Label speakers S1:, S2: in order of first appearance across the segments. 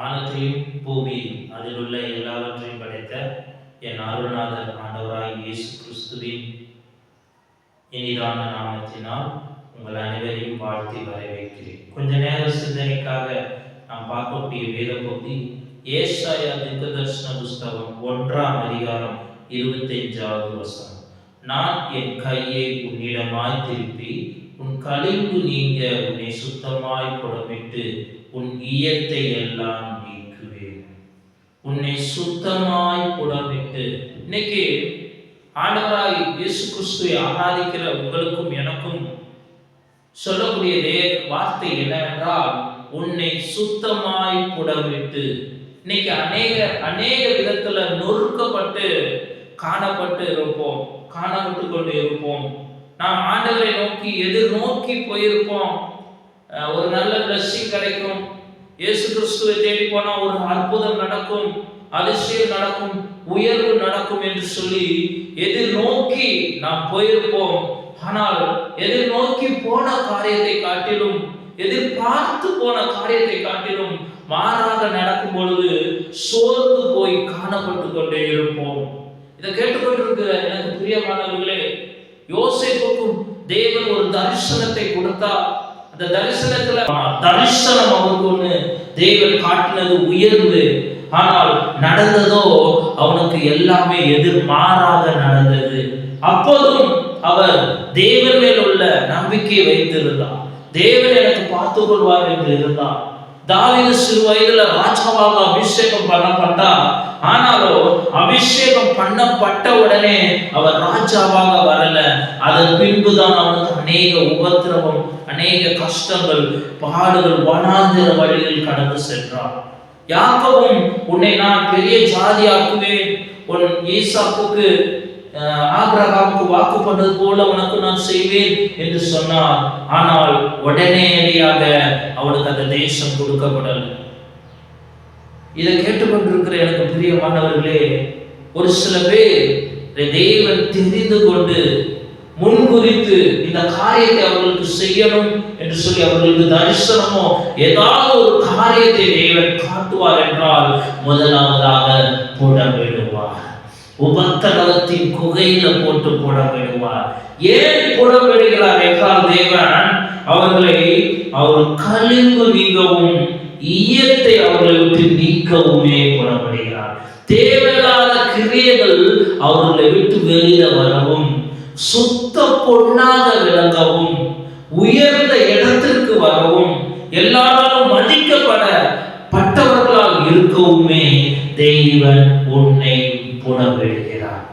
S1: வானத்தையும் பூமியையும் அதில் உள்ள எல்லாவற்றையும் படைத்த என் அருள்நாதர் ஆண்டவராய் இயேசு கிறிஸ்துவின் இனிதான நாமத்தினால் உங்கள் அனைவரையும் வாழ்த்தி வரவேற்கிறேன். கொஞ்ச நேர சிந்தனைக்காக நாம் பார்க்கக்கூடிய வேத பகுதி ஏசாயா தீர்க்கதரிசன புஸ்தகம் ஒன்றாம் அதிகாரம் இருபத்தஞ்சாவது வசனம். நான் என் கையை உன்னிடமாய் திருப்பி உன் கழிவு நீங்க உன்னை சுத்தமாய் புடமிட்டு உன் ஈயத்தை எல்லாம் நீக்குவேன். உன்னை சுத்தமாய் புடமிட்டு இன்னைக்கு ஆண்டவராய் இயேசு கிறிஸ்துவை ஆராதிக்கிற உங்களுக்கும் எனக்கும் சொல்லக்கூடியதே வார்த்தை என்னவென்றால் உன்னை சுத்தமாய் புடமிட்டு இன்னைக்கு அநேக அநேக விதத்துல நொறுக்கப்பட்டு காணப்பட்டு இருப்போம் காணப்பட்டு கொண்டு இருப்போம். நாம் ஆண்டவரை நோக்கி எதிர்நோக்கி போயிருப்போம்? ஒரு நல்ல பிளஸ்ஸிங் கிடைக்கும். இயேசு கிறிஸ்துவை தேடி போனா ஒரு அற்புதம் நடக்கும் அதிசயம் நடக்கும் உயர்வு நடக்கும் என்று சொல்லி எதிர்நோக்கி நாம் போயிருப்போம்? ஆனால் எதிர்நோக்கி போன காரியத்தை காட்டிலும் எதிர்பார்த்து போன காரியத்தை காட்டிலும் மாறாக நடக்கும் பொழுது சோர்ந்து போய் காணப்பட்டு கொண்டே இருப்போம். இதை கேட்டுக்கொண்டிருக்கிற எனக்கு பிரியமானவர்களே யோசேப்புக்கும் தேவன் ஒரு தரிசனத்தை கொடுத்தா அந்த தரிசனத்துல தரிசனம் அவனுக்கு ஒண்ணு தேவன் காட்டினது உயர்வு ஆனால் நடந்ததோ அவனுக்கு எல்லாமே எதிர்மாறாக நடந்தது. அப்போதும் அவர் தேவன் மேல் உள்ள நம்பிக்கையை வைத்திருந்தார் தேவன் எனக்கு பார்த்து கொள்வார் என்று இருந்தார் தாவீது சிறு வயதுல ராஜாவாக அபிஷேகம் பண்ணப்பட்டா ஆனாலும் அபிஷேகம் பண்ணப்பட்ட உடனே அவர் ராஜாவாக வரல. அதன் பின்புதான் அவனுக்கு அநேக உபத்திரவம் அநேக கஷ்டங்கள் பாடுகள் வனாந்திர வழியில் கடந்து சென்றார் யாக்கவும் உன்னை நான் பெரிய ஜாதியாக்குவேன். உன் ஈசாக்குக்கு அஹ், ஆபிரகாமுக்கு வாக்கு பண்ணது போல உனக்கு நான் செய்வேன் என்று சொன்னார் ஆனால் உடனேடியாக அவனுக்கு அந்த தேசம் கொடுக்கப்படலை. இதை கேட்டுக்கொண்டிருக்கிற எனக்கு பிரியமானவர்களே ஒரு சில பேர் இதை தேவன் தெரிந்து கொண்டு முன்குறித்து இந்த காரியத்தை அவர்களுக்கு செய்யணும் என்று சொல்லி அவர்களுக்கு தரிசனமோ ஏதாவது ஒரு காரியத்தை தேவன் காட்டுவார் என்றால் முதலாவதாக புடமிடுவார். உபத்தரவத்தின் குகையில போட்டு போட விடுவார் ஏன் புடமிடுகிறார் என்றால் தேவன் அவர்களை அவர் கழிவு நீங்கவும் ஈய அவர்களை விட்டு நீக்கவுமே புடமிடுகிறார் தேவையில்லாத கிரியைகள் அவர்களை விட்டு வெளியில வரவும் சுத்த பொண்ணாக விளங்கவும் உயர்ந்த இடத்திற்கு வரவும் எல்லாராலும் மதிக்கப்பட பட்டவர்களால் இருக்கவுமே தெய்வன் உன்னை புடமிடுகிறார்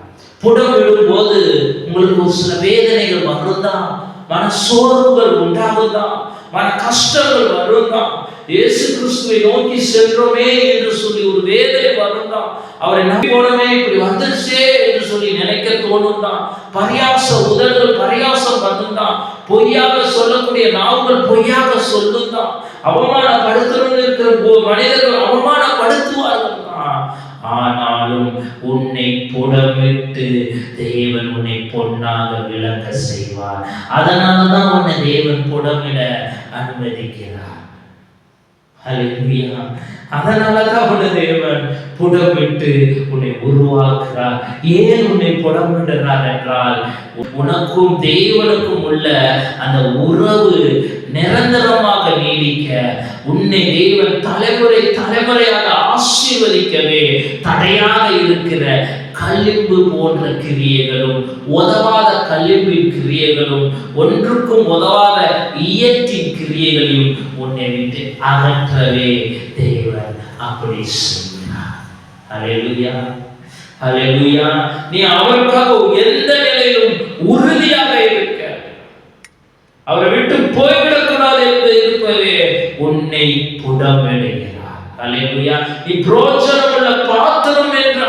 S1: புணவிடும் போது உங்களுக்கு ஒரு சில வேதனைகள் வரும்தான் மன சோர்வுகள் உண்டாகுதான் மன கஷ்டங்கள் வரும்தான். இயேசு கிறிஸ்துவை நோக்கி சென்றோமே என்று சொல்லி ஒரு வேதனை வரும்தான். அவரை நம்பி போனமே இப்படி வந்துருச்சே என்று சொல்லி நினைக்க தோணும் தான் பரியாச உதடுகள் பரியாசம் தான் பொய்யாக சொல்லக்கூடிய நாவுகள் பொய்யாக சொல்லும் தான் அவமானப்படுத்தணும்னு இருக்கிற மனிதர்கள் அவமானப்படுத்துவார்கள். ஆனாலும் உன்னை புடமிட்டு தேவன் உன்னை பொன்னாக விளங்க செய்வார். அதனால தான் உன்னை தேவன் புடமிட அனுமதிக்கிறார். ஹalleluya அதனால தான் உன்னை தேவன் புடமிட்டு உன்னை உருவாக்குறார். ஏன் உன்னை புடமிடுறார் என்றால் உனக்கும் தேவனுக்கும் உள்ள அந்த உறவு நிரந்தரமாக நீடிக்க உன்னை தேவன் தலைமுறை தலைமுறையாக ஆசீர்வதிக்கவே தடையாக இருக்கிற கல்லிம்பு போன்ற கிரியைகளும் உதவாத கல்லிம்பின் கிரியைகளும் ஒன்றுக்கும் உதவாத இயற்றின் கிரியைகளையும் உன்னை விட்டு அகற்றவே தேவன் அப்படி செய்கிறார் ஹalleluya ஹalleluya. நீ அவருக்காக எந்த நிலையிலும் உறுதியாக இருக்க. அவரை விட்டு போய்விடக்கூடாது என்று இருப்பதே உன்னை புடமடைகிறார் அல்லேலூயா நீ பிரோஜனமுள்ள பாத்திரம் என்று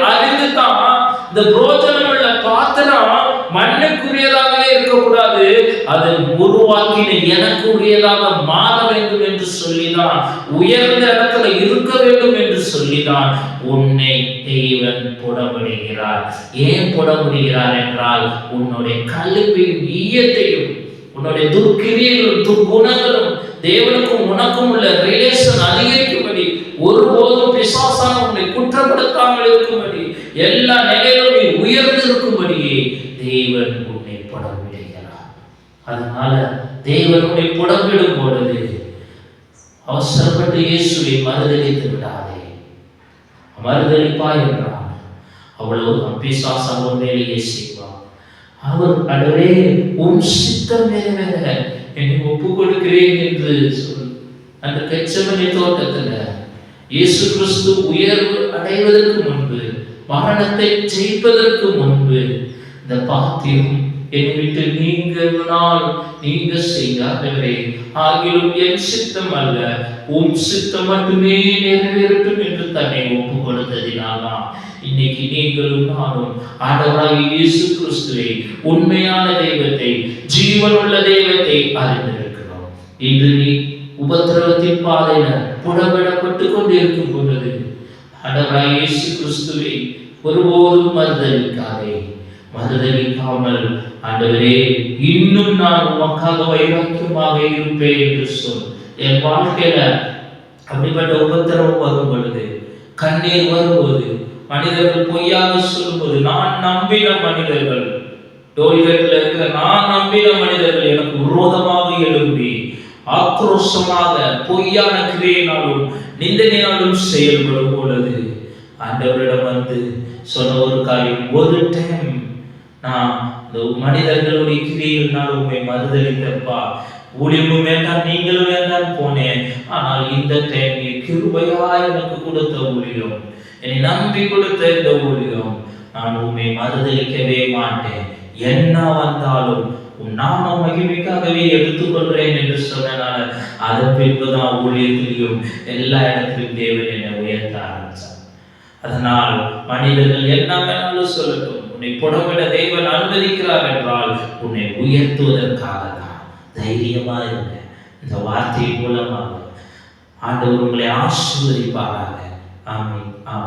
S1: இந்த பிரோஜனமுள்ள பாத்திரம் மண்ணுக்குரியதாகவே இருக்கக்கூடாது. அதை உருவாக்கின எனக்கு உரியதாக மாற வேண்டும் என்று சொல்லிதான் உயர்ந்த இடத்துல இருக்க வேண்டும் என்று சொல்லிதான் உன்னை தேவன் புடமிடுகிறார். ஏன் புடமிடுகிறார் என்றால் உன்னுடைய கல்வியின் ஈயத்தையும் உன்னுடைய துர்க்கிரியர்களும் துர்குணங்களும் தேவனுக்கும் உனக்கும் உள்ள ரிலேஷன் அதிகரிக்கும்படி ஒருபோதும் பிசாசான உன்னை குற்றப்படுத்தாமல் இருக்கும்படி எல்லா நிலையிலும் நீ உயர்ந்து இருக்கும்படியே தேவன் உன்னை புடம் விடுகிறார் அதனால தேவன் புடம்பிடும் பொழுது அவசரப்பட்டு இயேசுவை மறுதளித்து விடாதே. மறுதளிப்பா என்றான். அவ்வளவு பிசாசு உண்மையிலேயே வேலையை செய்வான். அவர் அடவே உன் சித்தம் நிறைவேற. என்னை ஒப்பு கொடுக்கிறேன் என்று சொல். அந்த கச்சமனை தோட்டத்தில் இயேசு கிறிஸ்து உயர்வு அடைவதற்கு முன்பு மரணத்தை ஜெயிப்பதற்கு முன்பு இந்த பாத்தியம் என்னை விட்டு நீங்கனால் நீங்க செய்யாதவரே. ஆகிலும் என் சித்தம் அல்ல உன் சித்தம் மட்டுமே நிறைவேறட்டும் என்று தன்னை ஒப்பு கொடுத்ததினாலாம் இன்னைக்கு நீங்களும் நானும் ஆண்டவராகி இயேசு கிறிஸ்துவை உண்மையான தெய்வத்தை ஜீவனுள்ள தெய்வத்தை அறிந்திருக்கிறோம். இன்று நீ உபத்திரவத்தின் பாதையில புடமிடப்பட்டு கொண்டிருக்கும் பொழுது ஆண்டவராகி இயேசு கிறிஸ்துவை ஒருபோதும் மறுதளிக்காதே பதிலளிக்காமல் ஆண்டவரே இன்னும் நான் உமக்காக வைராக்கியமாக இருப்பேன் என்று சொல். என் வாழ்க்கையில அப்படிப்பட்ட உபத்திரவம் வரும் பொழுது கண்ணீர் வரும்போது மனிதர்கள் பொய்யாக சொல்லும்போது நான் நம்பின மனிதர்கள் டோல்கேட்ல இருக்கிற நான் நம்பின மனிதர்கள் எனக்கு விரோதமாக எழும்பி ஆக்ரோஷமாக பொய்யான கிரியையினாலும் நிந்தனையாலும் செயல்படும் பொழுது ஆண்டவரிடம் வந்து சொன்ன ஒரு காரியம் ஒரு டைம் நான் இந்த மனிதர்களுடைய கிரியைகள்னால் உண்மை மறுதளித்தப்பா. ஊழியமும் வேண்டாம் நீங்களும் வேண்டாம் போனேன். ஆனால் இந்த டைம் கிருபையா எனக்கு கொடுத்த ஊழியம் என்னை நம்பி கொடுத்த இந்த ஊழியம் நான் உண்மை மறுதளிக்கவே மாட்டேன். என்ன வந்தாலும் உன் நாம மகிமைக்காகவே எடுத்துக்கொள்றேன் என்று சொன்னனால அதன் பின்புதான் ஊழியத்திலையும் எல்லா இடத்திலும் தேவன் என்னை உயர்த்த அதனால் மனிதர்கள் என்ன வேணாலும் சொல்லட்டும் உன்னை புடமிட தேவன் அனுமதிக்கிறார் என்றால் உன்னை உயர்த்துவதற்காக தான் தைரியமா இருங்க. இந்த வார்த்தை மூலமாக ஆண்டவர் உங்களை ஆசீர்வதிப்பாராக. ஆமீன். ஆமாம்